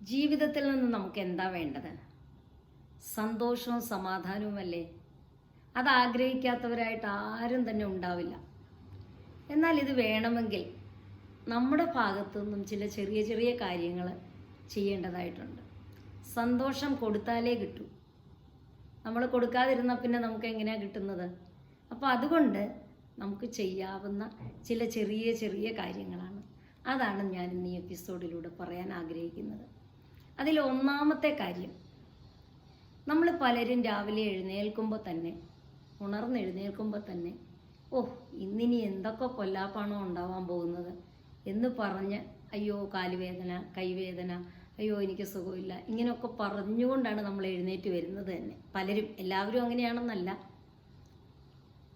ജീവിതത്തിൽ നിന്ന് നമുക്ക് എന്താ വേണ്ടത്? സന്തോഷവും സമാധാനവുമല്ലേ? അത് ആഗ്രഹിക്കാത്തവരായിട്ട് ആരും തന്നെ ഉണ്ടാവില്ല. എന്നാൽ ഇത് വേണമെങ്കിൽ നമ്മുടെ ഭാഗത്തു നിന്നും ചില ചെറിയ ചെറിയ കാര്യങ്ങൾ ചെയ്യേണ്ടതായിട്ടുണ്ട്. സന്തോഷം കൊടുത്താലേ കിട്ടൂ. നമ്മൾ കൊടുക്കാതിരുന്ന പിന്നെ നമുക്ക് എങ്ങനെയാണ് കിട്ടുന്നത്? അപ്പോൾ അതുകൊണ്ട് നമുക്ക് ചെയ്യാവുന്ന ചില ചെറിയ ചെറിയ കാര്യങ്ങളാണ്. അതാണ് ഞാൻ ഈ എപ്പിസോഡിലൂടെ പറയാൻ ആഗ്രഹിക്കുന്നത്. അതിൽ ഒന്നാമത്തെ കാര്യം നമ്മൾ പലരും രാവിലെ എഴുന്നേൽക്കുമ്പോൾ തന്നെ ഉണർന്ന് എഴുന്നേൽക്കുമ്പോൾ തന്നെ ഓ ഇന്നിനി എന്തൊക്കെ കൊല്ലാപ്പാണോ ഉണ്ടാവാൻ പോകുന്നത് എന്ന് പറഞ്ഞ് അയ്യോ കാലുവേദന കൈവേദന അയ്യോ എനിക്ക് സുഖമില്ല ഇങ്ങനെയൊക്കെ പറഞ്ഞുകൊണ്ടാണ് നമ്മൾ എഴുന്നേറ്റ് വരുന്നത് തന്നെ. പലരും എല്ലാവരും അങ്ങനെയാണെന്നല്ല.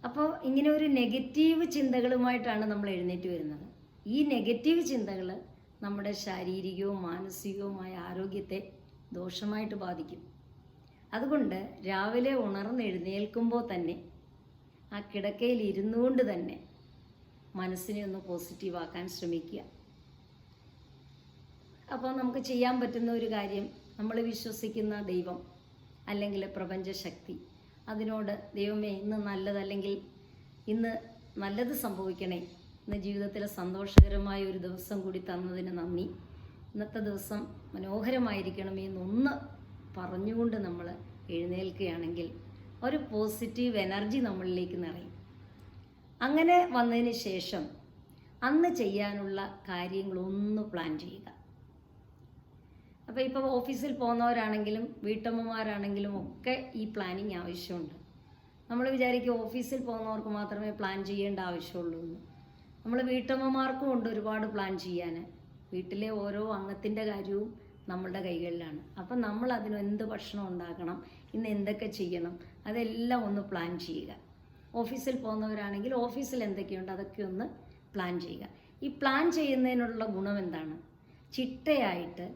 അപ്പോൾ ഇങ്ങനെ ഒരു നെഗറ്റീവ് ചിന്തകളുമായിട്ടാണ് നമ്മൾ എഴുന്നേറ്റ് വരുന്നത്. ഈ നെഗറ്റീവ് ചിന്തകൾ നമ്മുടെ ശാരീരികവും മാനസികവുമായ ആരോഗ്യത്തെ ദോഷമായിട്ട് ബാധിക്കും. അതുകൊണ്ട് രാവിലെ ഉണർന്ന് എഴുന്നേൽക്കുമ്പോൾ തന്നെ ആ കിടക്കയിൽ ഇരുന്നു കൊണ്ട് തന്നെ മനസ്സിനെ ഒന്ന് പോസിറ്റീവ് ആക്കാൻ ശ്രമിക്കുക. അപ്പോൾ നമുക്ക് ചെയ്യാൻ പറ്റുന്ന ഒരു കാര്യം നമ്മൾ വിശ്വസിക്കുന്ന ദൈവം അല്ലെങ്കിൽ പ്രപഞ്ചശക്തി അതിനോട് ദൈവമേ ഇന്ന് നല്ലതല്ലെങ്കിൽ ഇന്ന് നല്ലത് സംഭവിക്കണേ ഇന്ന് ജീവിതത്തിലെ സന്തോഷകരമായ ഒരു ദിവസം കൂടി തന്നതിന് നന്ദി. ഇന്നത്തെ ദിവസം മനോഹരമായിരിക്കണം എന്നൊന്ന് പറഞ്ഞുകൊണ്ട് നമ്മൾ എഴുന്നേൽക്കുകയാണെങ്കിൽ ഒരു പോസിറ്റീവ് എനർജി നമ്മളിലേക്ക് നിറയും. അങ്ങനെ വന്നതിന് ശേഷം അന്ന് ചെയ്യാനുള്ള കാര്യങ്ങളൊന്ന് പ്ലാൻ ചെയ്യുക. അപ്പോൾ ഇപ്പോൾ ഓഫീസിൽ പോകുന്നവരാണെങ്കിലും വീട്ടമ്മമാരാണെങ്കിലും ഒക്കെ ഈ പ്ലാനിങ് ആവശ്യമുണ്ട്. നമ്മൾ വിചാരിക്കും ഓഫീസിൽ പോകുന്നവർക്ക് മാത്രമേ പ്ലാൻ ചെയ്യേണ്ട ആവശ്യമുള്ളൂ നമ്മൾ വീട്ടമ്മമാർക്കും ഉണ്ട് ഒരുപാട് പ്ലാൻ ചെയ്യാൻ വീട്ടിലെ ഓരോ അംഗത്തിന്റെ കാര്യവും നമ്മളുടെ കൈകളിലാണ്. അപ്പം നമ്മൾ അതിന് എന്ത് ഭക്ഷണം ഉണ്ടാക്കണം ഇന്ന് എന്തൊക്കെ ചെയ്യണം അതെല്ലാം ഒന്ന് പ്ലാൻ ചെയ്യുക. ഓഫീസിൽ പോകുന്നവരാണെങ്കിൽ ഓഫീസിൽ എന്തൊക്കെയുണ്ട് അതൊക്കെ ഒന്ന് പ്ലാൻ ചെയ്യുക. ഈ പ്ലാൻ ചെയ്യുന്നതിനുള്ള ഗുണം എന്താണ്? ചിട്ടയായിട്ട്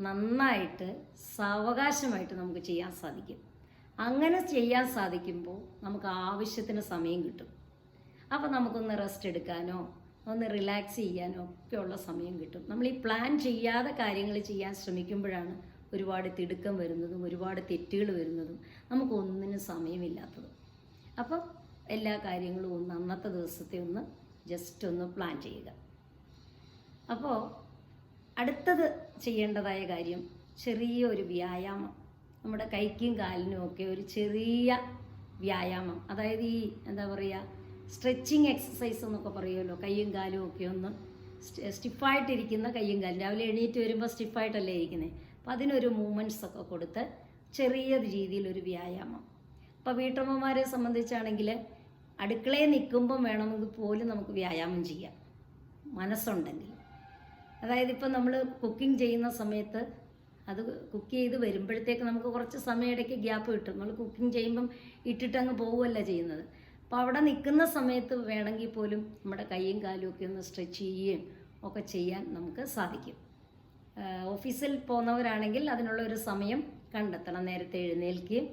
നന്നായിട്ട് സാവകാശമായിട്ട് നമുക്ക് ചെയ്യാൻ സാധിക്കും. അങ്ങനെ ചെയ്യാൻ സാധിക്കുമ്പോൾ നമുക്ക് ആവശ്യത്തിന് സമയം കിട്ടും. അപ്പോൾ നമുക്കൊന്ന് റെസ്റ്റ് എടുക്കാനോ ഒന്ന് റിലാക്സ് ചെയ്യാനോ ഉള്ള സമയം കിട്ടും. നമ്മൾ ഈ പ്ലാൻ ചെയ്യാതെ കാര്യങ്ങൾ ചെയ്യാൻ ശ്രമിക്കുമ്പോഴാണ് ഒരുപാട് തിടുക്കം വരുന്നതും ഒരുപാട് തെറ്റുകൾ വരുന്നതും നമുക്കൊന്നിനും സമയമില്ലാത്തത്. അപ്പോൾ എല്ലാ കാര്യങ്ങളും ഒന്ന് അന്നത്തെ ദിവസത്തെ ഒന്ന് ജസ്റ്റ് ഒന്ന് പ്ലാൻ ചെയ്യുക. അപ്പോൾ അടുത്തത് ചെയ്യേണ്ടതായ കാര്യം ചെറിയൊരു വ്യായാമം. നമ്മുടെ കൈക്കും കാലിനും ഒക്കെ ഒരു ചെറിയ വ്യായാമം. അതായത് ഈ എന്താ പറയുക സ്ട്രെച്ചിങ് എക്സസൈസ് എന്നൊക്കെ പറയുമല്ലോ കൈയും കാലും ഒക്കെ ഒന്ന് സ്റ്റിഫായിട്ടിരിക്കുന്ന കൈയും കാലും. രാവിലെ എണീറ്റ് വരുമ്പോൾ സ്റ്റിഫായിട്ടല്ലേ ഇരിക്കുന്നത് അപ്പോൾ അതിനൊരു മൂവ്മെന്റ്സ് ഒക്കെ കൊടുത്ത് ചെറിയ രീതിയിലൊരു വ്യായാമം. അപ്പോൾ വീട്ടമ്മമാരെ സംബന്ധിച്ചാണെങ്കിൽ അടുക്കളയിൽ നിൽക്കുമ്പം വേണമെങ്കിൽ പോലും നമുക്ക് വ്യായാമം ചെയ്യാം. മനസ്സുണ്ടെങ്കിൽ. അതായത് ഇപ്പം നമ്മൾ കുക്കിംഗ് ചെയ്യുന്ന സമയത്ത് അത് കുക്ക് ചെയ്ത് വരുമ്പോഴത്തേക്ക് നമുക്ക് കുറച്ച് സമയം ഇടയ്ക്ക് ഗ്യാപ്പ് കിട്ടും. നമ്മൾ കുക്കിംഗ് ചെയ്യുമ്പം ഇട്ടിട്ടങ്ങ് പോവുമല്ല ചെയ്യുന്നത്. അപ്പോൾ അവിടെ നിൽക്കുന്ന സമയത്ത് വേണമെങ്കിൽ പോലും നമ്മുടെ കൈയും കാലും ഒക്കെ ഒന്ന് സ്ട്രെച്ച് ചെയ്യുകയും ഒക്കെ ചെയ്യാൻ നമുക്ക് സാധിക്കും. ഓഫീസിൽ പോകുന്നവരാണെങ്കിൽ അതിനുള്ള ഒരു സമയം കണ്ടെത്തണം. നേരത്തെ എഴുന്നേൽക്കുകയും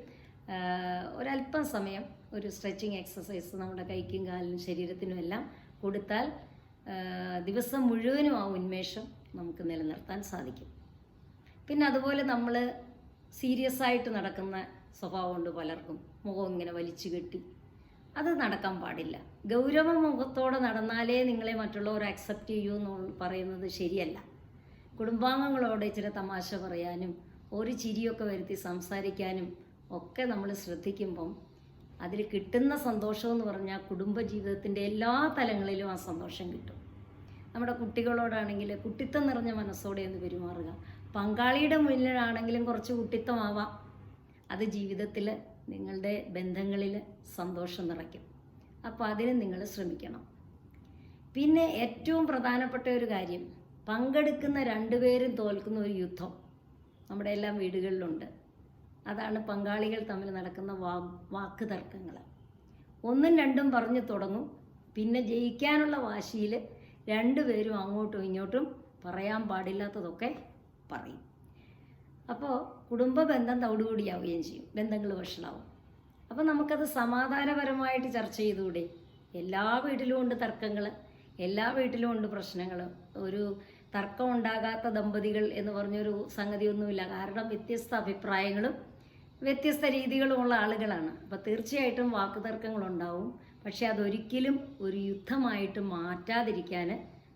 ഒരല്പം സമയം ഒരു സ്ട്രെച്ചിങ് എക്സസൈസ് നമ്മുടെ കൈക്കും കാലിനും ശരീരത്തിനും എല്ലാം കൊടുത്താൽ ദിവസം മുഴുവനും ആ ഉന്മേഷം നമുക്ക് നിലനിർത്താൻ സാധിക്കും. പിന്നെ അതുപോലെ നമ്മൾ സീരിയസ് ആയിട്ട് നടക്കുന്ന സ്വഭാവമുണ്ട് പലർക്കും മുഖം ഇങ്ങനെ വലിച്ചു കെട്ടി അത് നടക്കാൻ പാടില്ല. ഗൗരവ മുഖത്തോടെ നടന്നാലേ നിങ്ങളെ മറ്റുള്ളവർ അക്സെപ്റ്റ് ചെയ്യൂ എന്ന് പറയുന്നത് ശരിയല്ല. കുടുംബാംഗങ്ങളോട് ഇച്ചിരി തമാശ പറയാനും ഒരു ചിരിയൊക്കെ വരുത്തി സംസാരിക്കാനും ഒക്കെ നമ്മൾ ശ്രദ്ധിക്കുമ്പം അതിൽ കിട്ടുന്ന സന്തോഷം എന്ന് പറഞ്ഞാൽ കുടുംബജീവിതത്തിന്റെ എല്ലാ തലങ്ങളിലും ആ സന്തോഷം കിട്ടും. നമ്മുടെ കുട്ടികളോടാണെങ്കിൽ കുട്ടിത്തം നിറഞ്ഞ മനസ്സോടെ ഒന്ന് പെരുമാറുക. പങ്കാളിയുടെ മുന്നിലാണെങ്കിലും കുറച്ച് കുട്ടിത്തമാവാം അത് ജീവിതത്തിൽ നിങ്ങളുടെ ബന്ധങ്ങളിൽ സന്തോഷം നിറയ്ക്കും. അപ്പോൾ അതിന് നിങ്ങൾ ശ്രമിക്കണം. പിന്നെ ഏറ്റവും പ്രധാനപ്പെട്ട ഒരു കാര്യം പങ്കെടുക്കുന്ന രണ്ടുപേരും തോൽക്കുന്ന ഒരു യുദ്ധം നമ്മുടെ എല്ലാം വീടുകളിലുണ്ട്. അതാണ് പങ്കാളികൾ തമ്മിൽ നടക്കുന്ന വാ വാക്ക് തർക്കങ്ങൾ ഒന്നും രണ്ടും പറഞ്ഞു തുടങ്ങും. പിന്നെ ജയിക്കാനുള്ള വാശിയിൽ രണ്ടുപേരും അങ്ങോട്ടും ഇങ്ങോട്ടും പറയാൻ പാടില്ലാത്തതൊക്കെ പറയും. അപ്പോൾ കുടുംബ ബന്ധം തൗടുകൂടിയാവുകയും ചെയ്യും. ബന്ധങ്ങൾ വഷളാവും. അപ്പോൾ നമുക്കത് സമാധാനപരമായിട്ട് ചർച്ച ചെയ്തുകൂടെ? എല്ലാ വീട്ടിലും ഉണ്ട് തർക്കങ്ങൾ എല്ലാ വീട്ടിലും ഉണ്ട് പ്രശ്നങ്ങൾ ഒരു തർക്കം ഉണ്ടാകാത്ത ദമ്പതികൾ എന്ന് പറഞ്ഞൊരു സംഗതിയൊന്നുമില്ല. കാരണം വ്യത്യസ്ത അഭിപ്രായങ്ങളും വ്യത്യസ്ത രീതികളുമുള്ള ആളുകളാണ്. അപ്പോൾ തീർച്ചയായിട്ടും വാക്കുതർക്കങ്ങളുണ്ടാവും. പക്ഷെ അതൊരിക്കലും ഒരു യുദ്ധമായിട്ട് മാറ്റാതിരിക്കാൻ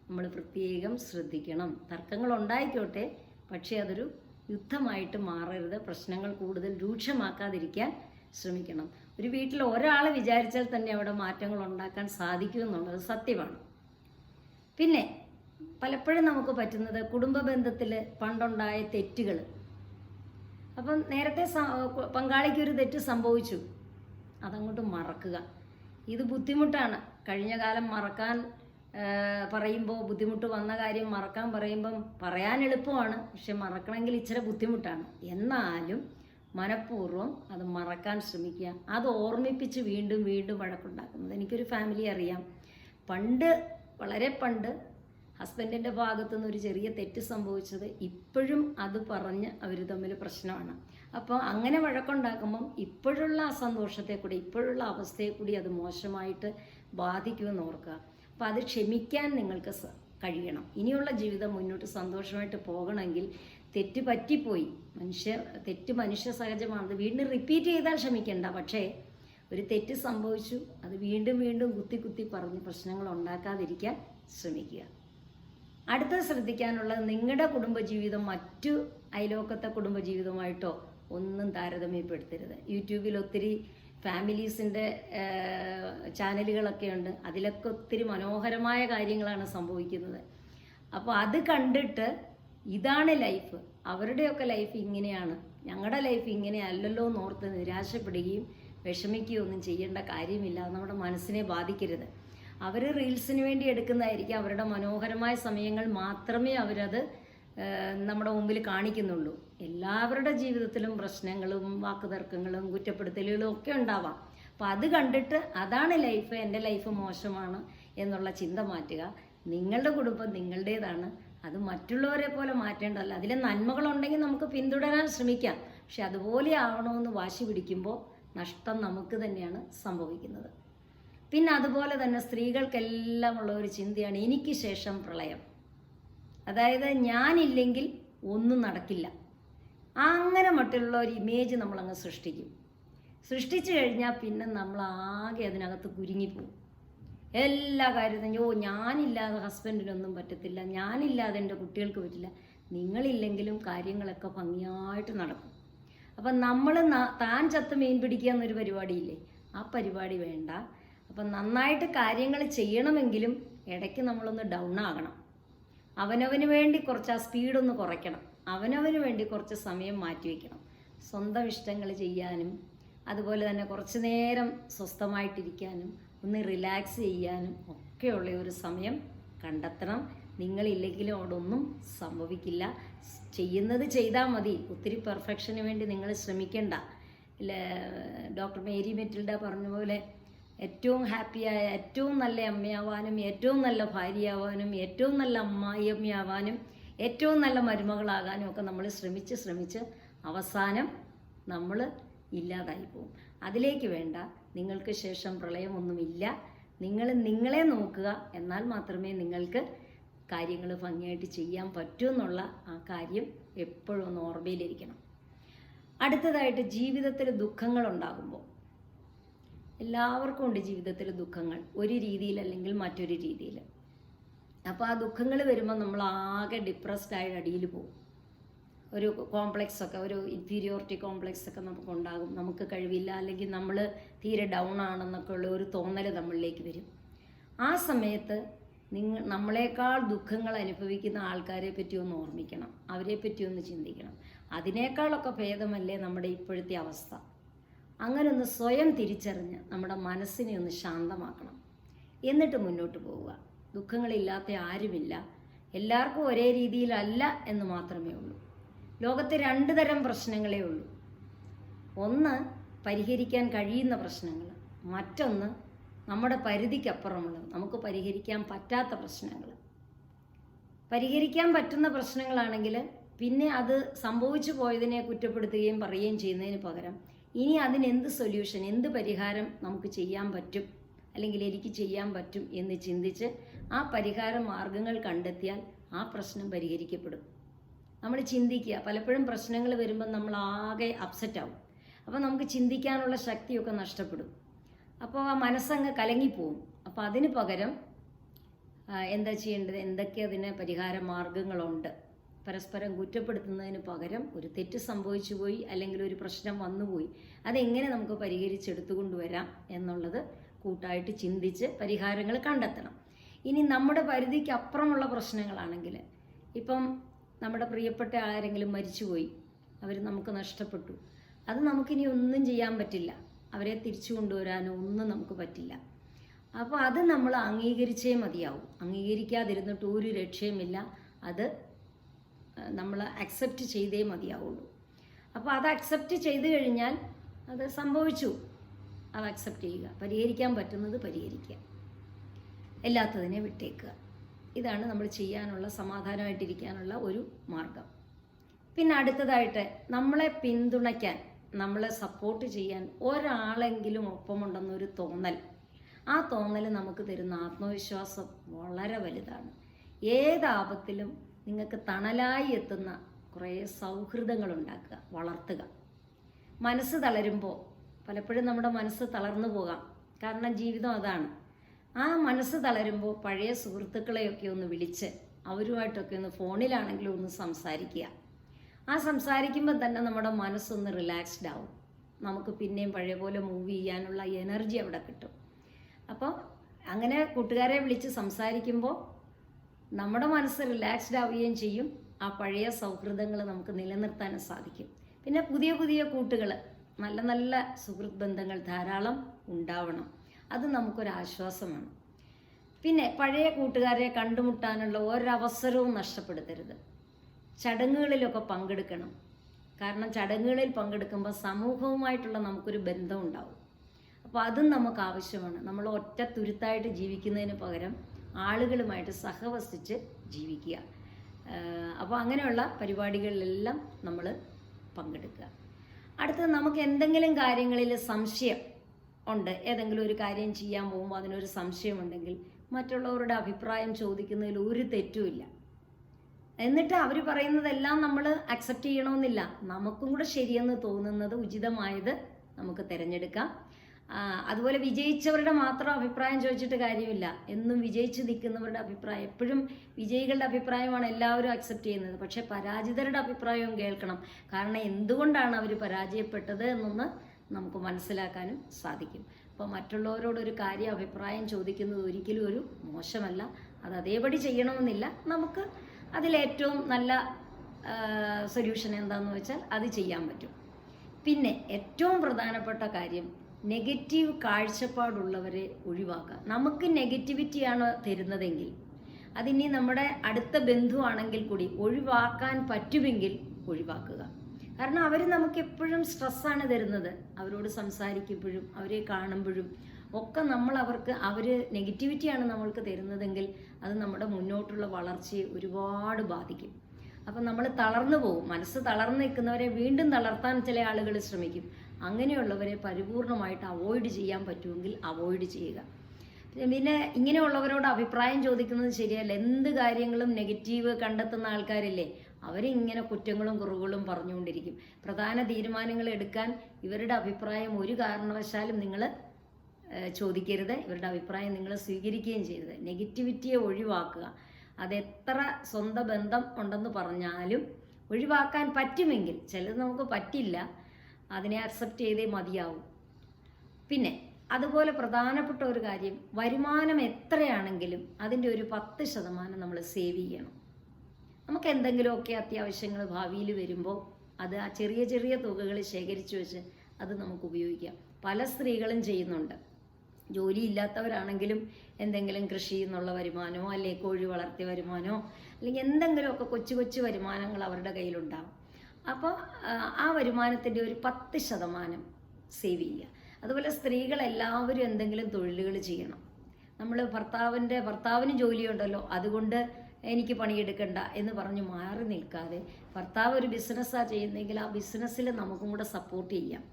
നമ്മൾ പ്രത്യേകം ശ്രദ്ധിക്കണം. തർക്കങ്ങൾ ഉണ്ടായിക്കോട്ടെ. പക്ഷേ അതൊരു യുദ്ധമായിട്ട് മാറരുത്. പ്രശ്നങ്ങൾ കൂടുതൽ രൂക്ഷമാക്കാതിരിക്കാൻ ശ്രമിക്കണം. ഒരു വീട്ടിൽ ഒരാൾ വിചാരിച്ചാൽ തന്നെ അവിടെ മാറ്റങ്ങൾ ഉണ്ടാക്കാൻ സാധിക്കുമെന്നുള്ളത് സത്യമാണ്. പിന്നെ പലപ്പോഴും നമുക്ക് പറ്റുന്നത് കുടുംബ ബന്ധത്തിൽ പണ്ടുണ്ടായ തെറ്റുകൾ അപ്പം നേരത്തെ പങ്കാളിക്ക് ഒരു തെറ്റ് സംഭവിച്ചു. അതങ്ങോട്ട് മറക്കുക. ഇത് ബുദ്ധിമുട്ടാണ്. കഴിഞ്ഞ കാലം മറക്കാൻ പറയുമ്പോൾ ബുദ്ധിമുട്ട് വന്ന കാര്യം മറക്കാൻ പറയുമ്പം പറയാൻ എളുപ്പമാണ്. പക്ഷെ മറക്കണമെങ്കിൽ ഇച്ചിരി ബുദ്ധിമുട്ടാണ്. എന്നാലും മനഃപൂർവം അത് മറക്കാൻ ശ്രമിക്കുക. അത് ഓർമ്മിപ്പിച്ച് വീണ്ടും വീണ്ടും വഴക്കുണ്ടാക്കുന്നത്. എനിക്കൊരു ഫാമിലി അറിയാം. പണ്ട് വളരെ പണ്ട് ഹസ്ബൻഡിന്റെ ഭാഗത്തുനിന്ന് ഒരു ചെറിയ തെറ്റ് സംഭവിച്ചത് ഇപ്പോഴും അത് പറഞ്ഞ് അവർ തമ്മിൽ പ്രശ്നമാണ്. അപ്പോൾ അങ്ങനെ വഴക്കുണ്ടാക്കുമ്പം ഇപ്പോഴുള്ള ആ സന്തോഷത്തെ കൂടി ഇപ്പോഴുള്ള അവസ്ഥയെ കൂടി അത് മോശമായിട്ട് ബാധിക്കുമെന്ന് ഓർക്കുക. അപ്പോൾ അത് ക്ഷമിക്കാൻ നിങ്ങൾക്ക് കഴിയണം. ഇനിയുള്ള ജീവിതം മുന്നോട്ട് സന്തോഷമായിട്ട് പോകണമെങ്കിൽ തെറ്റ് പറ്റിപ്പോയി. മനുഷ്യ തെറ്റ് മനുഷ്യ സഹജമാണത് വീണ്ടും റിപ്പീറ്റ് ചെയ്താൽ ക്ഷമിക്കണ്ട. പക്ഷേ ഒരു തെറ്റ് സംഭവിച്ചു അത് വീണ്ടും വീണ്ടും കുത്തി കുത്തി പറഞ്ഞ് പ്രശ്നങ്ങൾ ഉണ്ടാക്കാതിരിക്കാൻ ശ്രമിക്കുക. അടുത്തത് ശ്രദ്ധിക്കാനുള്ളത് നിങ്ങളുടെ കുടുംബജീവിതം മറ്റു അയലോക്കത്തെ കുടുംബജീവിതമായിട്ടോ ഒന്നും താരതമ്യപ്പെടുത്തരുത്. യൂട്യൂബിൽ ഒത്തിരി ഫാമിലീസിന്റെ ചാനലുകളൊക്കെ ഉണ്ട്. അതിലൊക്കെ ഒത്തിരി മനോഹരമായ കാര്യങ്ങളാണ് സംഭവിക്കുന്നത്. അപ്പോൾ അത് കണ്ടിട്ട് ഇതാണ് ലൈഫ്. അവരുടെയൊക്കെ ലൈഫ് ഇങ്ങനെയാണ്. ഞങ്ങളുടെ ലൈഫ് ഇങ്ങനെ അല്ലല്ലോ എന്നോർത്ത് നിരാശപ്പെടുകയും വിഷമിക്കുകയോ ഒന്നും ചെയ്യേണ്ട കാര്യമില്ല നമ്മുടെ മനസ്സിനെ ബാധിക്കരുത്. അവർ റീൽസിന് വേണ്ടി എടുക്കുന്നതായിരിക്കും. അവരുടെ മനോഹരമായ സമയങ്ങൾ മാത്രമേ അവരത് നമ്മുടെ മുമ്പിൽ കാണിക്കുന്നുള്ളൂ. എല്ലാവരുടെ ജീവിതത്തിലും പ്രശ്നങ്ങളും വാക്കുതർക്കങ്ങളും കുറ്റപ്പെടുത്തലുകളും ഒക്കെ ഉണ്ടാവാം. അപ്പം അത് കണ്ടിട്ട് അതാണ് ലൈഫ് എന്റെ ലൈഫ് മോശമാണ് എന്നുള്ള ചിന്ത മാറ്റുക. നിങ്ങളുടെ കുടുംബം നിങ്ങളുടേതാണ്. അത് മറ്റുള്ളവരെ പോലെ മാറ്റേണ്ടതല്ല. അതിലെ നന്മകളുണ്ടെങ്കിൽ നമുക്ക് പിന്തുടരാൻ ശ്രമിക്കാം. പക്ഷെ അതുപോലെ ആവണമെന്ന് വാശി പിടിക്കുമ്പോൾ നഷ്ടം നമുക്ക് തന്നെയാണ് സംഭവിക്കുന്നത്. പിന്നെ അതുപോലെ തന്നെ സ്ത്രീകൾക്കെല്ലാം ഉള്ള ഒരു ചിന്തയാണ് എനിക്ക് ശേഷം പ്രളയം. അതായത് ഞാനില്ലെങ്കിൽ ഒന്നും നടക്കില്ല. അങ്ങനെ മറ്റുള്ള ഒരു ഇമേജ് നമ്മളങ്ങ് സൃഷ്ടിക്കും. സൃഷ്ടിച്ചു കഴിഞ്ഞാൽ പിന്നെ നമ്മൾ ആകെ അതിനകത്ത് കുരുങ്ങിപ്പോവും. എല്ലാ കാര്യത്തിനും ഓ ഞാനില്ലാതെ ഹസ്ബൻഡിനൊന്നും പറ്റത്തില്ല ഞാനില്ലാതെ എന്റെ കുട്ടികൾക്ക് പറ്റില്ല നിങ്ങളില്ലെങ്കിലും കാര്യങ്ങളൊക്കെ ഭംഗിയായിട്ട് നടക്കും. അപ്പം നമ്മൾ താൻ ചത്ത് മീൻ പിടിക്കുക എന്നൊരു പരിപാടിയില്ലേ ആ പരിപാടി വേണ്ട. അപ്പം നന്നായിട്ട് കാര്യങ്ങൾ ചെയ്യണമെങ്കിലും ഇടയ്ക്ക് നമ്മളൊന്ന് ഡൗൺ ആകണം. അവനവന് വേണ്ടി കുറച്ച് ആ സ്പീഡൊന്ന് കുറയ്ക്കണം. അവനവന് വേണ്ടി കുറച്ച് സമയം മാറ്റിവെക്കണം സ്വന്തം ഇഷ്ടങ്ങൾ ചെയ്യാനും അതുപോലെ തന്നെ കുറച്ച് നേരം സ്വസ്ഥമായിട്ടിരിക്കാനും ഒന്ന് റിലാക്സ് ചെയ്യാനും ഒക്കെയുള്ള ഒരു സമയം കണ്ടെത്തണം. നിങ്ങളില്ലെങ്കിലും അവിടൊന്നും സംഭവിക്കില്ല. ചെയ്യുന്നത് ചെയ്താൽ മതി. ഒത്തിരി പെർഫെക്ഷന് വേണ്ടി നിങ്ങൾ ശ്രമിക്കേണ്ട. ഇല്ല ഡോക്ടർ മേരി മെറ്റിൽഡ പറഞ്ഞ പോലെ ഏറ്റവും ഹാപ്പിയായ ഏറ്റവും നല്ല അമ്മയാവാനും ഏറ്റവും നല്ല ഭാര്യയാവാനും ഏറ്റവും നല്ല അമ്മായിയമ്മയാവാനും ഏറ്റവും നല്ല മരുമകളാകാനും ഒക്കെ നമ്മൾ ശ്രമിച്ച് ശ്രമിച്ച് അവസാനം നമ്മൾ ഇല്ലാതായി പോകും. അതിലേക്ക് വേണ്ട നിങ്ങൾക്ക് ശേഷം പ്രളയമൊന്നുമില്ല. നിങ്ങൾ നിങ്ങളെ നോക്കുക എന്നാൽ മാത്രമേ നിങ്ങൾക്ക് കാര്യങ്ങൾ ഭംഗിയായിട്ട് ചെയ്യാൻ പറ്റൂ എന്നുള്ള ആ കാര്യം എപ്പോഴും ഒന്ന് ഓർമ്മയിലിരിക്കണം. അടുത്തതായിട്ട് ജീവിതത്തിൽ ദുഃഖങ്ങൾ ഉണ്ടാകുമ്പോൾ. എല്ലാവർക്കും ഉണ്ട് ജീവിതത്തിൽ ദുഃഖങ്ങൾ. ഒരു രീതിയിൽ അല്ലെങ്കിൽ മറ്റൊരു രീതിയിൽ. അപ്പോൾ ആ ദുഃഖങ്ങൾ വരുമ്പോൾ നമ്മൾ ആകെ ഡിപ്രസ്ഡ് ആയി അടിയിൽ പോകും. ഒരു കോംപ്ലക്സ് ഒക്കെ ഒരു ഇൻഫീരിയോറിറ്റി കോംപ്ലക്സ് ഒക്കെ നമുക്ക് ഉണ്ടാകും. നമുക്ക് കഴിവില്ല അല്ലെങ്കിൽ നമ്മൾ തീരെ ഡൗൺ ആണെന്നൊക്കെ ഉള്ള ഒരു തോന്നൽ നമ്മളിലേക്ക് വരും. ആ സമയത്ത് നിങ്ങൾ നമ്മളെക്കാൾ ദുഃഖങ്ങൾ അനുഭവിക്കുന്ന ആൾക്കാരെ പറ്റി ഒന്ന് ഓർമ്മിക്കണം. അവരെ പറ്റി ഒന്ന് ചിന്തിക്കണം. അതിനേക്കാളൊക്കെ ഭേദമല്ലേ നമ്മുടെ ഇപ്പോഴത്തെ അവസ്ഥ? അങ്ങനെ ഒന്ന് സ്വയം തിരിച്ചറിഞ്ഞ് നമ്മുടെ മനസ്സിനെ ഒന്ന് ശാന്തമാക്കണം. എന്നിട്ട് മുന്നോട്ട് പോവുക. ദുഃഖങ്ങളില്ലാത്ത ആരുമില്ല. എല്ലാവർക്കും ഒരേ രീതിയിലല്ല എന്ന് മാത്രമേ ഉള്ളൂ. ലോകത്ത് രണ്ട് തരം പ്രശ്നങ്ങളേ ഉള്ളൂ. ഒന്ന് പരിഹരിക്കാൻ കഴിയുന്ന പ്രശ്നങ്ങൾ മറ്റൊന്ന് നമ്മുടെ പരിധിക്കപ്പുറമുള്ള നമുക്ക് പരിഹരിക്കാൻ പറ്റാത്ത പ്രശ്നങ്ങൾ. പരിഹരിക്കാൻ പറ്റുന്ന പ്രശ്നങ്ങളാണെങ്കിൽ പിന്നെ അത് സംഭവിച്ചു പോയതിനെ കുറ്റപ്പെടുത്തുകയും പറയുകയും ചെയ്യുന്നതിന് പകരം ഇനി അതിനെന്ത് സൊല്യൂഷൻ എന്ത് പരിഹാരം നമുക്ക് ചെയ്യാൻ പറ്റും? അല്ലെങ്കിൽ എനിക്ക് ചെയ്യാൻ പറ്റും എന്ന് ചിന്തിച്ച് ആ പരിഹാര മാർഗങ്ങൾ കണ്ടെത്തിയാൽ ആ പ്രശ്നം പരിഹരിക്കപ്പെടും. നമ്മൾ ചിന്തിക്കുക പലപ്പോഴും പ്രശ്നങ്ങൾ വരുമ്പോൾ നമ്മൾ ആകെ അപ്സെറ്റ് ആവും. അപ്പോൾ നമുക്ക് ചിന്തിക്കാനുള്ള ശക്തിയൊക്കെ നഷ്ടപ്പെടും. അപ്പോൾ ആ മനസ്സങ്ങ് കലങ്ങിപ്പോവും. അപ്പോൾ അതിന് പകരം എന്താ ചെയ്യേണ്ടത്? എന്തൊക്കെ അതിന് പരിഹാര മാർഗങ്ങളുണ്ട്? പരസ്പരം കുറ്റപ്പെടുത്തുന്നതിന് പകരം ഒരു തെറ്റ് സംഭവിച്ചു പോയി അല്ലെങ്കിൽ ഒരു പ്രശ്നം വന്നുപോയി അതെങ്ങനെ നമുക്ക് പരിഹരിച്ചെടുത്തുകൊണ്ടുവരാം എന്നുള്ളത് കൂട്ടായിട്ട് ചിന്തിച്ച് പരിഹാരങ്ങൾ കണ്ടെത്തണം. ഇനി നമ്മുടെ പരിധിക്ക് അപ്പുറമുള്ള പ്രശ്നങ്ങളാണെങ്കിൽ ഇപ്പം നമ്മുടെ പ്രിയപ്പെട്ട ആരെങ്കിലും മരിച്ചുപോയി അവർ നമുക്ക് നഷ്ടപ്പെട്ടു. അത് നമുക്കിനി ഒന്നും ചെയ്യാൻ പറ്റില്ല. അവരെ തിരിച്ചു കൊണ്ടുവരാനോ ഒന്നും നമുക്ക് പറ്റില്ല. അപ്പോൾ അത് നമ്മൾ അംഗീകരിച്ചേ മതിയാവും. അംഗീകരിക്കാതിരുന്നിട്ട് ഒരു രക്ഷയുമില്ല. അത് നമ്മൾ അക്സെപ്റ്റ് ചെയ്തേ മതിയാവുള്ളൂ. അപ്പോൾ അത് അക്സെപ്റ്റ് ചെയ്തു കഴിഞ്ഞാൽ അത് സംഭവിച്ചു. അത് അക്സെപ്റ്റ് ചെയ്യുക. പരിഹരിക്കാൻ പറ്റുന്നത് പരിഹരിക്കുക. എല്ലാത്തതിനെ വിട്ടേക്കുക. ഇതാണ് നമ്മൾ ചെയ്യാനുള്ള സമാധാനമായിട്ടിരിക്കാനുള്ള ഒരു മാർഗം. പിന്നെ അടുത്തതായിട്ട് നമ്മളെ പിന്തുണയ്ക്കാൻ നമ്മളെ സപ്പോർട്ട് ചെയ്യാൻ ഒരാളെങ്കിലും ഒപ്പമുണ്ടെന്നൊരു തോന്നൽ. ആ തോന്നൽ നമുക്ക് തരുന്ന ആത്മവിശ്വാസം വളരെ വലുതാണ്. ഏത് ആപത്തിലും നിങ്ങൾക്ക് തണലായി എത്തുന്ന കുറേ സൗഹൃദങ്ങൾ ഉണ്ടാക്കുക വളർത്തുക. മനസ്സ് തളരുമ്പോൾ പലപ്പോഴും നമ്മുടെ മനസ്സ് തളർന്നു പോകാം. കാരണം ജീവിതം അതാണ്. ആ മനസ്സ് തളരുമ്പോൾ പഴയ സുഹൃത്തുക്കളെയൊക്കെ ഒന്ന് വിളിച്ച് അവരുമായിട്ടൊക്കെ ഒന്ന് ഫോണിലാണെങ്കിലും ഒന്ന് സംസാരിക്കുക. ആ സംസാരിക്കുമ്പോൾ തന്നെ നമ്മുടെ മനസ്സൊന്ന് റിലാക്സ്ഡ് ആവും. നമുക്ക് പിന്നെയും പഴയ പോലെ മൂവ് ചെയ്യാനുള്ള എനർജി അവിടെ കിട്ടും. അപ്പോൾ അങ്ങനെ കൂട്ടുകാരെ വിളിച്ച് സംസാരിക്കുമ്പോൾ നമ്മുടെ മനസ്സ് റിലാക്സ്ഡ് ആവുകയും ചെയ്യും. ആ പഴയ സൗഹൃദങ്ങൾ നമുക്ക് നിലനിർത്താനും സാധിക്കും. പിന്നെ പുതിയ പുതിയ കൂട്ടുകൾ നല്ല നല്ല സുഹൃത്ത് ബന്ധങ്ങൾ ധാരാളം ഉണ്ടാവണം. അത് നമുക്കൊരാശ്വാസമാണ്. പിന്നെ പഴയ കൂട്ടുകാരെ കണ്ടുമുട്ടാനുള്ള ഒരവസരവും നഷ്ടപ്പെടുത്തരുത്. ചടങ്ങുകളിലൊക്കെ പങ്കെടുക്കണം. കാരണം ചടങ്ങുകളിൽ പങ്കെടുക്കുമ്പോൾ സമൂഹവുമായിട്ടുള്ള നമുക്കൊരു ബന്ധം ഉണ്ടാവും അപ്പോൾ അതും നമുക്ക് ആവശ്യമാണ് നമ്മൾ ഒറ്റ തുരുത്തായിട്ട് ജീവിക്കുന്നതിന് പകരം ആളുകളുമായിട്ട് സഹവസിച്ച് ജീവിക്കുക. അപ്പോൾ അങ്ങനെയുള്ള പരിപാടികളിലെല്ലാം നമ്മൾ പങ്കെടുക്കുക. അടുത്തത് നമുക്ക് എന്തെങ്കിലും കാര്യങ്ങളിൽ സംശയം ഉണ്ട്. ഏതെങ്കിലും ഒരു കാര്യം ചെയ്യാൻ പോകുമ്പോൾ അതിനൊരു സംശയമുണ്ടെങ്കിൽ മറ്റുള്ളവരുടെ അഭിപ്രായം ചോദിക്കുന്നതിൽ ഒരു തെറ്റുമില്ല എന്നിട്ട് അവർ പറയുന്നതെല്ലാം നമ്മൾ അക്സെപ്റ്റ് ചെയ്യണമെന്നില്ല. നമുക്കും കൂടെ ശരിയെന്ന് തോന്നുന്നത് ഉചിതമായത് നമുക്ക് തിരഞ്ഞെടുക്കാം. അതുപോലെ വിജയിച്ചവരുടെ മാത്രം അഭിപ്രായം ചോദിച്ചിട്ട് കാര്യമില്ല. എന്നും വിജയിച്ച് നിൽക്കുന്നവരുടെ അഭിപ്രായം എപ്പോഴും വിജയികളുടെ അഭിപ്രായമാണ് എല്ലാവരും അക്സെപ്റ്റ് ചെയ്യുന്നത്. പക്ഷേ പരാജിതരുടെ അഭിപ്രായവും കേൾക്കണം. കാരണം എന്തുകൊണ്ടാണ് അവർ പരാജയപ്പെട്ടത് എന്നൊന്ന് നമുക്ക് മനസ്സിലാക്കാനും സാധിക്കും. അപ്പോൾ മറ്റുള്ളവരോടൊരു കാര്യം അഭിപ്രായം ചോദിക്കുന്നത് ഒരിക്കലും ഒരു മോശമല്ല. അത് അതേപടി ചെയ്യണമെന്നില്ല. നമുക്ക് അതിലേറ്റവും നല്ല സൊല്യൂഷൻ എന്താണെന്ന് വെച്ചാൽ അത് ചെയ്യാൻ പറ്റും. പിന്നെ ഏറ്റവും പ്രധാനപ്പെട്ട കാര്യം നെഗറ്റീവ് കാഴ്ചപ്പാടുള്ളവരെ ഒഴിവാക്കുക. നമുക്ക് നെഗറ്റിവിറ്റിയാണ് തരുന്നതെങ്കിൽ അതിനി നമ്മുടെ അടുത്ത ബന്ധുവാണെങ്കിൽ കൂടി ഒഴിവാക്കാൻ പറ്റുമെങ്കിൽ ഒഴിവാക്കുക. കാരണം അവർ നമുക്ക് എപ്പോഴും സ്ട്രെസ്സാണ് തരുന്നത്. അവരോട് സംസാരിക്കുമ്പോഴും അവരെ കാണുമ്പോഴും. ഒക്കെ നമ്മൾ അവർക്ക് അവർ നെഗറ്റിവിറ്റിയാണ് നമ്മൾക്ക് തരുന്നതെങ്കിൽ അത് നമ്മുടെ മുന്നോട്ടുള്ള വളർച്ചയെ ഒരുപാട് ബാധിക്കും. അപ്പം നമ്മൾ തളർന്നു പോകും. മനസ്സ് തളർന്നു നിൽക്കുന്നവരെ വീണ്ടും തളർത്താൻ ചില ആളുകൾ ശ്രമിക്കും. അങ്ങനെയുള്ളവരെ പരിപൂർണമായിട്ട് അവോയ്ഡ് ചെയ്യാൻ പറ്റുമെങ്കിൽ അവോയ്ഡ് ചെയ്യുക. പിന്നെ ഇങ്ങനെയുള്ളവരോട് അഭിപ്രായം ചോദിക്കുന്നത് ശരിയല്ല. എന്ത് കാര്യങ്ങളും നെഗറ്റീവ് കണ്ടെത്തുന്ന ആൾക്കാരില്ലേ? അവരിങ്ങനെ കുറ്റങ്ങളും കുറവുകളും പറഞ്ഞുകൊണ്ടിരിക്കും. പ്രധാന തീരുമാനങ്ങൾ എടുക്കാൻ ഇവരുടെ അഭിപ്രായം ഒരു കാരണവശാലും നിങ്ങൾ ചോദിക്കരുത്. ഇവരുടെ അഭിപ്രായം നിങ്ങൾ സ്വീകരിക്കുകയും ചെയ്യരുത്. നെഗറ്റിവിറ്റിയെ ഒഴിവാക്കുക. അതെത്ര സ്വന്തം ബന്ധം ഉണ്ടെന്ന് പറഞ്ഞാലും ഒഴിവാക്കാൻ പറ്റുമെങ്കിൽ ചിലത് നമുക്ക് പറ്റില്ല അതിനെ അക്സെപ്റ്റ് ചെയ്തേ മതിയാവും. പിന്നെ അതുപോലെ പ്രധാനപ്പെട്ട ഒരു കാര്യം വരുമാനം എത്രയാണെങ്കിലും അതിന്റെ ഒരു പത്ത് ശതമാനം നമ്മൾ സേവ് ചെയ്യണം. നമുക്ക് എന്തെങ്കിലുമൊക്കെ അത്യാവശ്യങ്ങൾ ഭാവിയിൽ വരുമ്പോൾ അത് ആ ചെറിയ ചെറിയ തുകകൾ ശേഖരിച്ചു വെച്ച് അത് നമുക്ക് ഉപയോഗിക്കാം പല സ്ത്രീകളും ചെയ്യുന്നുണ്ട്. ജോലി ഇല്ലാത്തവരാണെങ്കിലും എന്തെങ്കിലും കൃഷി എന്നുള്ള വരുമാനമോ അല്ലെങ്കിൽ കോഴി വളർത്തിയ വരുമാനമോ അല്ലെങ്കിൽ എന്തെങ്കിലുമൊക്കെ കൊച്ചു കൊച്ചു വരുമാനങ്ങൾ അവരുടെ കയ്യിലുണ്ടാകും അപ്പോൾ ആ വരുമാനത്തിന്റെ ഒരു പത്ത് ശതമാനം സേവ് ചെയ്യുക. അതുപോലെ സ്ത്രീകൾ എല്ലാവരും എന്തെങ്കിലും തൊഴിലുകൾ ചെയ്യണം. നമ്മൾ ഭർത്താവിന്റെ ഭർത്താവിന് ജോലിയുണ്ടല്ലോ. അതുകൊണ്ട് എനിക്ക് പണിയെടുക്കണ്ട എന്ന് പറഞ്ഞ് മാറി നിൽക്കാതെ ഭർത്താവ് ഒരു ബിസിനസ്സാണ് ചെയ്യുന്നതെങ്കിൽ ആ ബിസിനസ്സിൽ നമുക്കും കൂടെ സപ്പോർട്ട് ചെയ്യാം.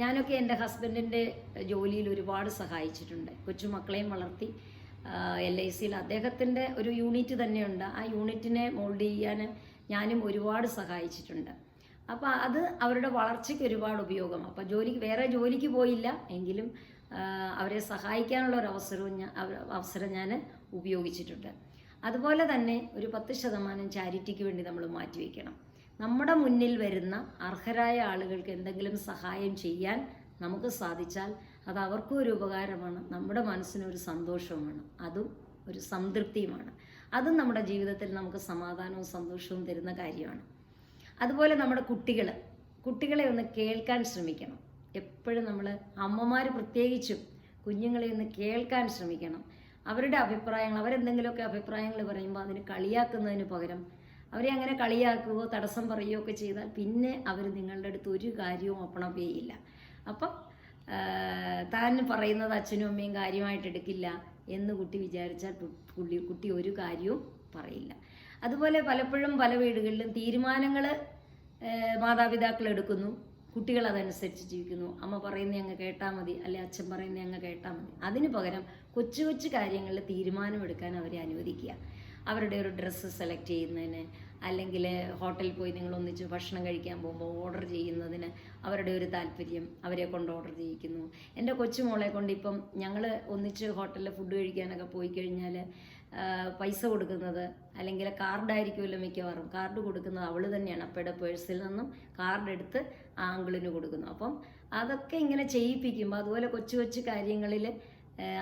ഞാനൊക്കെ എന്റെ ഹസ്ബൻഡിന്റെ ജോലിയിൽ ഒരുപാട് സഹായിച്ചിട്ടുണ്ട്. കൊച്ചുമക്കളെയും വളർത്തി. എൽ ഐ സിയിൽ അദ്ദേഹത്തിന്റെ ഒരു യൂണിറ്റ് തന്നെയുണ്ട്. ആ യൂണിറ്റിനെ മോൾഡ് ചെയ്യാൻ ഞാനും ഒരുപാട് സഹായിച്ചിട്ടുണ്ട്. അപ്പോൾ അത് അവരുടെ വളർച്ചയ്ക്ക് ഒരുപാട് ഉപയോഗം. അപ്പോൾ ജോലിക്ക് വേറെ ജോലിക്ക് പോയില്ല എങ്കിലും അവരെ സഹായിക്കാനുള്ള ഒരു അവസരവും ഞാൻ അവസരം ഞാൻ ഉപയോഗിച്ചിട്ടുണ്ട്. അതുപോലെ തന്നെ ഒരു പത്ത് ശതമാനം ചാരിറ്റിക്ക് വേണ്ടി നമ്മൾ മാറ്റിവെക്കണം നമ്മുടെ മുന്നിൽ വരുന്ന അർഹരായ ആളുകൾക്ക് എന്തെങ്കിലും സഹായം ചെയ്യാൻ നമുക്ക് സാധിച്ചാൽ അത് അവർക്കും ഒരു ഉപകാരമാണ് നമ്മുടെ മനസ്സിനൊരു സന്തോഷവുമാണ് അതും ഒരു സംതൃപ്തിയുമാണ്. അതും നമ്മുടെ ജീവിതത്തിൽ നമുക്ക് സമാധാനവും സന്തോഷവും തരുന്ന കാര്യമാണ്. അതുപോലെ നമ്മുടെ കുട്ടികൾ കുട്ടികളെ ഒന്ന് കേൾക്കാൻ ശ്രമിക്കണം. എപ്പോഴും നമ്മൾ അമ്മമാർ പ്രത്യേകിച്ചും കുഞ്ഞുങ്ങളെ ഒന്ന് കേൾക്കാൻ ശ്രമിക്കണം. അവരുടെ അഭിപ്രായങ്ങൾ അവരെന്തെങ്കിലുമൊക്കെ അഭിപ്രായങ്ങൾ പറയുമ്പോൾ അതിന് കളിയാക്കുന്നതിന് പകരം അവരെ അങ്ങനെ കളിയാക്കുകയോ തടസ്സം പറയുകയോ ഒക്കെ ചെയ്താൽ പിന്നെ അവർ നിങ്ങളുടെ അടുത്ത് ഒരു കാര്യവും അപ്പ് ചെയ്യില്ല. അപ്പം താൻ പറയുന്നത് അച്ഛനും അമ്മയും കാര്യമായിട്ട് എടുക്കില്ല എന്ന് കുട്ടി വിചാരിച്ചാൽ പുള്ളി കുട്ടി ഒരു കാര്യവും പറയില്ല. അതുപോലെ പലപ്പോഴും പല വീടുകളിലും തീരുമാനങ്ങൾ മാതാപിതാക്കൾ എടുക്കുന്നു. കുട്ടികൾ അതനുസരിച്ച് ജീവിക്കുന്നു. അമ്മ പറയുന്നത് അങ്ങ് കേട്ടാൽ മതി അല്ലെ അച്ഛൻ പറയുന്നത് അങ്ങ് കേട്ടാൽ മതി. അതിന് പകരം കൊച്ചു കൊച്ചു കാര്യങ്ങളിൽ തീരുമാനമെടുക്കാൻ അവരെ അനുവദിക്കുക. അവരുടെ ഒരു ഡ്രസ്സ് സെലക്ട് ചെയ്യുന്നതിന് അല്ലെങ്കിൽ ഹോട്ടലിൽ പോയി നിങ്ങൾ ഒന്നിച്ച് ഭക്ഷണം കഴിക്കാൻ പോകുമ്പോൾ ഓർഡർ ചെയ്യുന്നതിന് അവരുടെ ഒരു താല്പര്യം അവരെ കൊണ്ട് ഓർഡർ ചെയ്യിക്കുന്നു. എന്റെ കൊച്ചുമോളെ കൊണ്ട് ഇപ്പം ഞങ്ങൾ ഒന്നിച്ച് ഹോട്ടലിൽ ഫുഡ് കഴിക്കാനൊക്കെ പോയി കഴിഞ്ഞാൽ പൈസ കൊടുക്കുന്നത് അല്ലെങ്കിൽ കാർഡായിരിക്കുമല്ലോ മിക്കവാറും. കാർഡ് കൊടുക്കുന്നത് അവൾ തന്നെയാണ്. അപ്പയുടെ പേഴ്സിൽ നിന്നും കാർഡ് എടുത്ത് ആ അങ്കിളിന് കൊടുക്കുന്നു. അപ്പം അതൊക്കെ ഇങ്ങനെ ചെയ്യിപ്പിക്കുമ്പോൾ അതുപോലെ കൊച്ചു കൊച്ചു കാര്യങ്ങളിൽ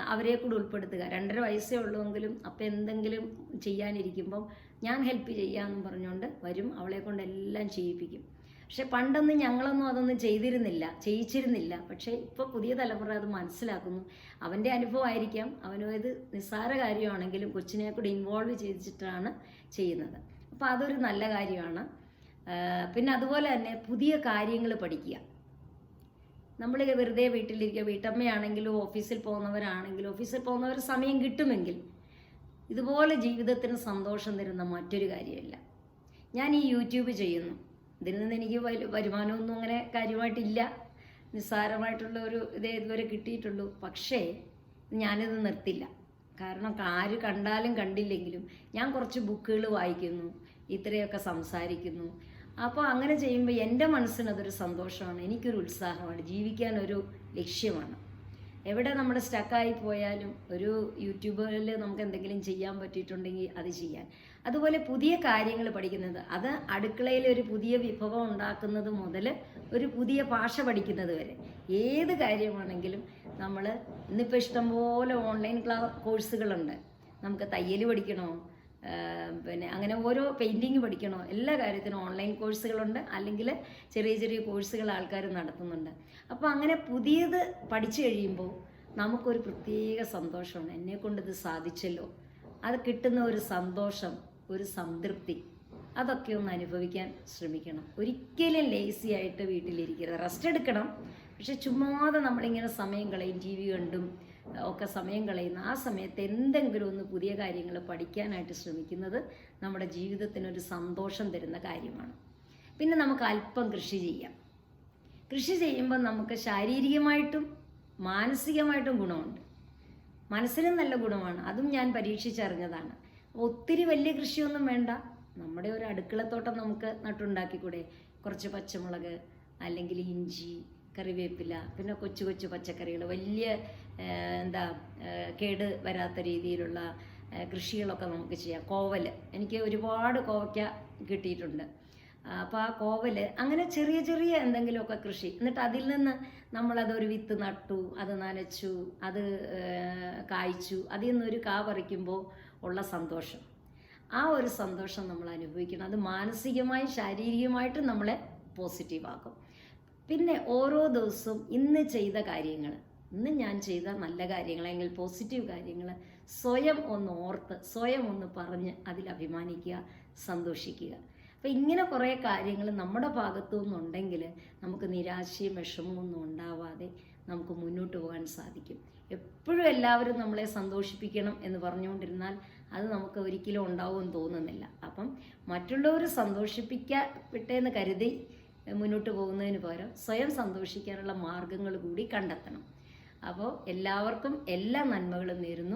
അവരെ കൂടെ ഉൾപ്പെടുത്തുക. രണ്ടര വയസ്സേ ഉള്ളുവെങ്കിലും അപ്പം എന്തെങ്കിലും ചെയ്യാനിരിക്കുമ്പം ഞാൻ ഹെൽപ്പ് ചെയ്യാമെന്ന് പറഞ്ഞുകൊണ്ട് വരും. അവളെ കൊണ്ട് എല്ലാം ചെയ്യിപ്പിക്കും. പക്ഷെ പണ്ടൊന്നും ഞങ്ങളൊന്നും അതൊന്നും ചെയ്തിരുന്നില്ല ചെയ്യിച്ചിരുന്നില്ല. പക്ഷേ ഇപ്പോൾ പുതിയ തലമുറ അത് മനസ്സിലാക്കുന്നു. അവന്റെ അനുഭവമായിരിക്കാം. അവനും ഇത് നിസ്സാര കാര്യമാണെങ്കിലും കൊച്ചിനെ കൂടി ഇൻവോൾവ് ചെയ്തിട്ടാണ് ചെയ്യുന്നത്. അപ്പോൾ അതൊരു നല്ല കാര്യമാണ്. പിന്നെ അതുപോലെ തന്നെ പുതിയ കാര്യങ്ങൾ പഠിക്കുക. നമ്മൾ വെറുതെ വീട്ടിലിരിക്കുക. വീട്ടമ്മയാണെങ്കിലും ഓഫീസിൽ പോകുന്നവരാണെങ്കിലും ഓഫീസിൽ പോകുന്നവർ സമയം കിട്ടുമെങ്കിൽ ഇതുപോലെ ജീവിതത്തിന് സന്തോഷം തരുന്ന മറ്റൊരു കാര്യമില്ല. ഞാൻ ഈ യൂട്യൂബ് ചെയ്യുന്നു. ഇതിൽ നിന്ന് എനിക്ക് വരു- വരുമാനമൊന്നും അങ്ങനെ കാര്യമായിട്ടില്ല. നിസ്സാരമായിട്ടുള്ള ഒരു ഇതേ ഇതുവരെ കിട്ടിയിട്ടുള്ളൂ. പക്ഷേ ഞാനിത് നിർത്തില്ല. കാരണം ആര് കണ്ടാലും കണ്ടില്ലെങ്കിലും ഞാൻ കുറച്ച് ബുക്കുകൾ വായിക്കുന്നു ഇത്രയൊക്കെ സംസാരിക്കുന്നു. അപ്പോൾ അങ്ങനെ ചെയ്യുമ്പോൾ എന്റെ മനസ്സിന് അതൊരു സന്തോഷമാണ്. എനിക്കൊരു ഉത്സാഹമാണ്. ജീവിക്കാനൊരു ലക്ഷ്യമാണ്. എവിടെ നമ്മൾ സ്റ്റക്കായി പോയാലും ഒരു യൂട്യൂബിൽ നമുക്ക് എന്തെങ്കിലും ചെയ്യാൻ പറ്റിയിട്ടുണ്ടെങ്കിൽ അത് ചെയ്യാൻ. അതുപോലെ പുതിയ കാര്യങ്ങൾ പഠിക്കുന്നത്. അത് അടുക്കളയിൽ ഒരു പുതിയ വിഭവം ഉണ്ടാക്കുന്നത് മുതൽ ഒരു പുതിയ ഭാഷ പഠിക്കുന്നത് വരെ. ഏത് കാര്യമാണെങ്കിലും നമ്മൾ ഇന്നിപ്പോൾ ഇഷ്ടംപോലെ ഓൺലൈൻ ക്ലാ കോഴ്സുകളുണ്ട് നമുക്ക് തയ്യൽ പഠിക്കണോ പിന്നെ അങ്ങനെ ഓരോ പെയിന്റിങ് പഠിക്കണോ എല്ലാ കാര്യത്തിനും ഓൺലൈൻ കോഴ്സുകളുണ്ട് അല്ലെങ്കിൽ ചെറിയ ചെറിയ കോഴ്സുകൾ ആൾക്കാർ നടത്തുന്നുണ്ട്. അപ്പോൾ അങ്ങനെ പുതിയത് പഠിച്ചു കഴിയുമ്പോൾ നമുക്കൊരു പ്രത്യേക സന്തോഷമാണ്. എന്നെ കൊണ്ട് ഇത് സാധിച്ചല്ലോ. അത് കിട്ടുന്ന ഒരു സന്തോഷം ഒരു സംതൃപ്തി. അതൊക്കെ ഒന്ന് അനുഭവിക്കാൻ ശ്രമിക്കണം. ഒരിക്കലും ലേസി ആയിട്ട് വീട്ടിലിരിക്കരുത്. റെസ്റ്റ് എടുക്കണം. പക്ഷെ ചുമ്മാതെ നമ്മളിങ്ങനെ സമയം കളയും ടി വി കണ്ടും ഒക്കെ സമയം കളയുന്ന ആ സമയത്ത് എന്തെങ്കിലും ഒന്ന് പുതിയ കാര്യങ്ങൾ പഠിക്കാനായിട്ട് ശ്രമിക്കുന്നത് നമ്മുടെ ജീവിതത്തിനൊരു സന്തോഷം തരുന്ന കാര്യമാണ്. പിന്നെ നമുക്ക് അല്പം കൃഷി ചെയ്യാം. കൃഷി ചെയ്യുമ്പോൾ നമുക്ക് ശാരീരികമായിട്ടും മാനസികമായിട്ടും ഗുണമുണ്ട്. മനസ്സിനും നല്ല ഗുണമാണ്. അതും ഞാൻ പരീക്ഷിച്ചറിഞ്ഞതാണ്. ഒത്തിരി വലിയ കൃഷിയൊന്നും വേണ്ട. നമ്മുടെ ഒരു അടുക്കളത്തോട്ടം നമുക്ക് നട്ടുണ്ടാക്കിക്കൂടെ? കുറച്ച് പച്ചമുളക് അല്ലെങ്കിൽ ഇഞ്ചി കറിവേപ്പില പിന്നെ കൊച്ചു കൊച്ചു പച്ചക്കറികൾ വലിയ എന്താ കേട് വരാത്ത രീതിയിലുള്ള കൃഷികളൊക്കെ നമുക്ക് ചെയ്യാം. കോവൽ എനിക്ക് ഒരുപാട് കോവയ്ക്ക കിട്ടിയിട്ടുണ്ട്. അപ്പോൾ ആ കോവൽ അങ്ങനെ ചെറിയ ചെറിയ എന്തെങ്കിലുമൊക്കെ കൃഷി. എന്നിട്ട് അതിൽ നിന്ന് നമ്മളതൊരു വിത്ത് നട്ടു അത് നനച്ചു അത് കായ്ച്ചു. അതിൽ നിന്നൊരു കാ പറിക്കുമ്പോൾ ഉള്ള സന്തോഷം. ആ ഒരു സന്തോഷം നമ്മൾ അനുഭവിക്കണം. അത് മാനസികമായും ശാരീരികമായിട്ടും നമ്മളെ പോസിറ്റീവാക്കും പിന്നെ ഓരോ ദിവസവും ഇന്ന് ചെയ്ത കാര്യങ്ങൾ ഇന്ന് ഞാൻ ചെയ്ത നല്ല കാര്യങ്ങൾ അല്ലെങ്കിൽ പോസിറ്റീവ് കാര്യങ്ങൾ സ്വയം ഒന്ന് ഓർത്ത് സ്വയം ഒന്ന് പറഞ്ഞ് അതിൽ അഭിമാനിക്കുക സന്തോഷിക്കുക. അപ്പം ഇങ്ങനെ കുറേ കാര്യങ്ങൾ നമ്മുടെ ഭാഗത്തു നിന്നുണ്ടെങ്കിൽ നമുക്ക് നിരാശയും വിഷമവും ഒന്നും ഉണ്ടാവാതെ നമുക്ക് മുന്നോട്ട് പോകാൻ സാധിക്കും. എപ്പോഴും എല്ലാവരും നമ്മളെ സന്തോഷിപ്പിക്കണം എന്ന് പറഞ്ഞുകൊണ്ടിരുന്നാൽ അത് നമുക്ക് ഒരിക്കലും ഉണ്ടാവുമെന്ന് തോന്നുന്നില്ല. അപ്പം മറ്റുള്ളവർ സന്തോഷിപ്പിക്കപ്പെട്ടെന്ന് കരുതി മുന്നോട്ട് പോകുന്നതിന് പകരം സ്വയം സന്തോഷിക്കാനുള്ള മാർഗങ്ങൾ കൂടി കണ്ടെത്തണം. അപ്പോൾ എല്ലാവർക്കും എല്ലാ നന്മകളും നേരുന്നു.